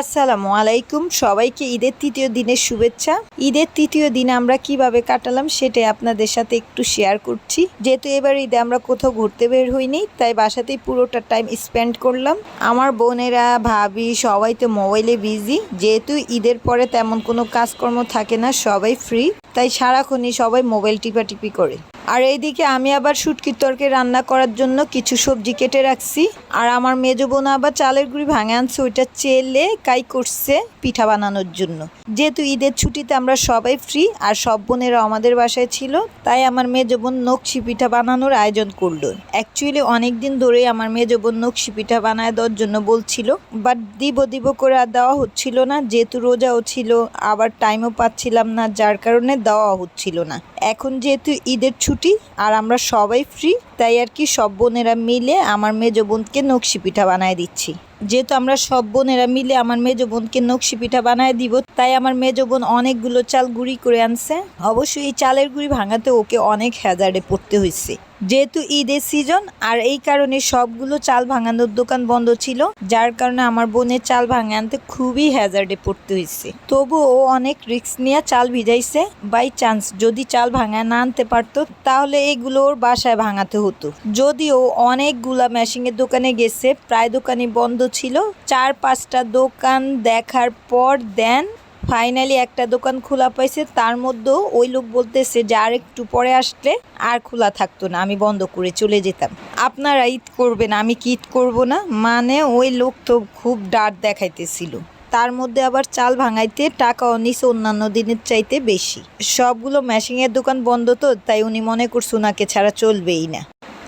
আসসালামু আলাইকুম। সবাইকে ঈদের তৃতীয় দিনের শুভেচ্ছা। ঈদের তৃতীয় দিন আমরা কীভাবে কাটালাম সেটাই আপনাদের সাথে একটু শেয়ার করছি। যেহেতু এবার ঈদে আমরা কোথাও ঘুরতে বের হইনি, তাই বাসাতেই পুরোটা টাইম স্পেন্ড করলাম। আমার বোনেরা, ভাবি সবাই তো মোবাইলে বিজি যেহেতু ঈদের পরে তেমন কোনো কাজকর্ম থাকে না, সবাই ফ্রি তাই সারাক্ষণই সবাই মোবাইল টিপাটিপি করে। আর এইদিকে আমি আবার শুটকির তরকে রান্না করার জন্য কিছু সবজি কেটে রাখছি। আর আমার মেজো বোন আবার চালের গুঁড়ি ভাঙে আনছে, ওইটা চেলে কাই করছে পিঠা বানানোর জন্য। যেহেতু ঈদের ছুটিতে আমরা সবাই ফ্রি আর সব বোনেরা আমাদের বাসায় ছিল, তাই আমার মেজো বোন নকশি পিঠা বানানোর আয়োজন করল। অ্যাকচুয়ালি অনেক দিন ধরেই আমার মেজো বোন নকশি পিঠা বানায় দেওয়ার জন্য বলছিল বাট দিব দিব করে আর দেওয়া হচ্ছিল না, যেহেতু রোজাও ছিল, আবার টাইমও পাচ্ছিলাম না, যার কারণে দেওয়া হচ্ছিল না। এখন যেহেতু ঈদের ছুটি আর আমরা সবাই ফ্রি তাই আর কি সব বোনেরা মিলে আমার মেজো বোনকে নকশি পিঠা বানায় দিচ্ছি। যেহেতু আমরা সব বোনেরা মিলে আমার মেজো বোনকে নকশি পিঠা বানায় দিব, তাই আমার মেজো বোন অনেকগুলো চাল গুঁড়ি করে আনছে। অবশ্যই এই চালের গুঁড়ি ভাঙাতে ওকে অনেক হ্যাজার্ডে পড়তে হয়েছে। যেহেতু ঈদের সিজন, আর এই কারণে সবগুলো চাল ভাঙানোর দোকান বন্ধ ছিল, যার কারণে আমার বোনের চাল ভাঙা আনতে খুবই হ্যাজার্ডে পড়তে হয়েছে। তবু ও অনেক রিস্ক নিয়ে চাল ভিজাইছে। বাই চান্স যদি চাল ভাঙা না আনতে পারতো, তাহলে এগুলো ওর বাসায় ভাঙাতে হতো। যদিও অনেকগুলা মেশিনের দোকানে গেছে, প্রায় দোকানই বন্ধ ছিল। চার, পাঁচটা দোকান দেখার পর দেন ফাইনালি একটা দোকান খোলা পাইছে। তার মধ্যেও ওই লোক বলতেছে যে আর একটু পরে আসলে আর খোলা থাকতো না, আমি বন্ধ করে চলে যেতাম। আপনারা ঈদ করবেন, আমি কি ঈদ করব না? মানে ওই লোক তো খুব ডার দেখাইতেছিল। তার মধ্যে আবার চাল ভাঙাইতে টাকাও নিছে অন্যান্য দিনের চাইতে বেশি। সবগুলো মেশিংয়ের দোকান বন্ধ তো, তাই উনি মনে করছে ওনাকে ছাড়া চলবেই না।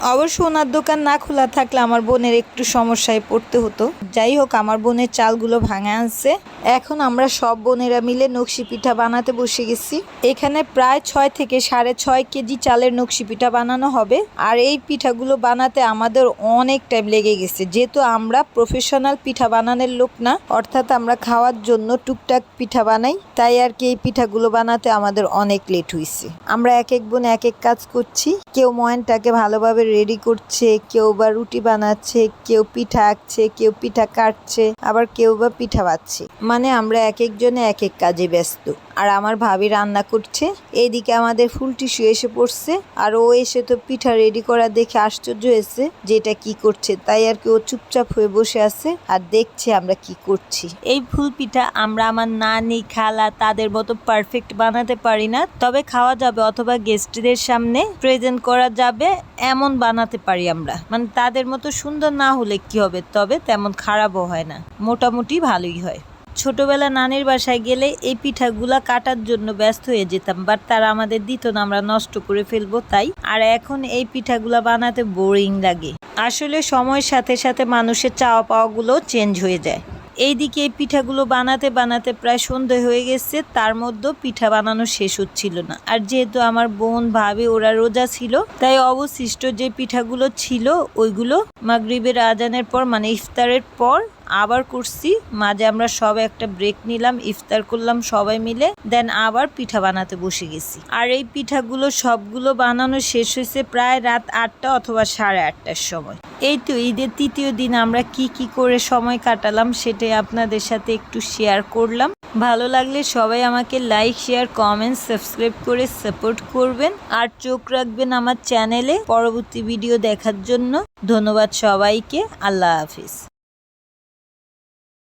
অবশ্য ওনার দোকান না খোলা থাকলে আমার বোনের একটু সমস্যায় পড়তে হতো। যাই হোক, আমার বোনের চালগুলো ভাঙা আনছে এখন আমরা সব বোনেরা মিলে নকশি পিঠা বানাতে বসে গেছি। এখানে প্রায় ছয় থেকে সাড়ে ছয় কেজি চালের নকশি পিঠা বানানো হবে। আর এই পিঠাগুলো বানাতে আমাদের অনেক টাইম লেগে গেছে। যেহেতু আমরা প্রফেশনাল পিঠা বানানোর লোক না, অর্থাৎ আমরা খাওয়ার জন্য টুকটাক পিঠা বানাই, তাই আর কি এই পিঠাগুলো বানাতে আমাদের অনেক লেট হয়েছে আমরা এক এক বোন এক এক কাজ করছি। কেউ ময়নটাকে ভালোভাবে রেডি করছে, কেউ বা রুটি বানাচ্ছে, কেউ পিঠা আঁকছে, কেউ পিঠা কাটছে। আবার কেউ বা পিঠা বাচ্ছে। মানে আমরা এক একজনে এক এক কাজে ব্যস্ত। আর আমার ভাবি রান্না করছে, এইদিকে আমাদের ফুল টিস্যু এসে পড়ছে, আর ও এসে তো পিঠা রেডি করা দেখে আশ্চর্য হয়েছে যে এটা কি করছে। তাই আর কি ও চুপচাপ হয়ে বসে আছে আর দেখছে আমরা কি করছি। এই ফুল পিঠা আমরা আমার নানি, খালা তাদের মতো পারফেক্ট বানাতে পারি না, তবে খাওয়া যাবে অথবা গেস্টদের সামনে প্রেজেন্ট করা যাবে, এমন বানাতে পারি আমরা। মানে তাদের মতো সুন্দর না হলে কি হবে? তবে তেমন খারাপও হয় না। মোটামুটি ভালোই হয়। ছোটবেলা নানির বাসায় গেলে এই পিঠাগুলা কাটার জন্য ব্যস্ত হয়ে যেতাম বাট তারা আমাদের দিত না, আমরা নষ্ট করে ফেলব, তাই। আর এখন এই পিঠাগুলা বানাতে বোরিং লাগে। আসলে সময়ের সাথে সাথে মানুষের চাওয়া পাওয়াগুলো চেঞ্জ হয়ে যায়। এইদিকে এই পিঠাগুলো বানাতে বানাতে প্রায় সন্ধে হয়ে গেছে, তার মধ্যেও পিঠা বানানো শেষ হচ্ছিল না। আর যেহেতু আমার বোন, ভাবে, ওরা রোজা ছিল, তাই অবশিষ্ট যে পিঠাগুলো ছিল, ওইগুলো মাগরিবের আজানের পর মানে ইফতারের পর আবার করছি। মাঝে আমরা সব একটা ব্রেক নিলাম, ইফতার করলাম সবাই মিলে দেন আবার পিঠা বানাতে বসে গেছি। আর এই পিঠাগুলো সবগুলো বানানো শেষ হয়েছে প্রায় রাত আটটা অথবা সাড়ে আটটার সময়। এই তো ঈদের তৃতীয় দিন, আমরা কি কি করে সময় কাটালাম সেটাই আপনাদের সাথে একটু শেয়ার করলাম। ভালো লাগলে সবাই আমাকে লাইক শেয়ার কমেন্ট সাবস্ক্রাইব করে সাপোর্ট করবেন। আর চোখ রাখবেন আমার চ্যানেলে পরবর্তী ভিডিও দেখার জন্য। ধন্যবাদ সবাইকে, আল্লাহ হাফিজ।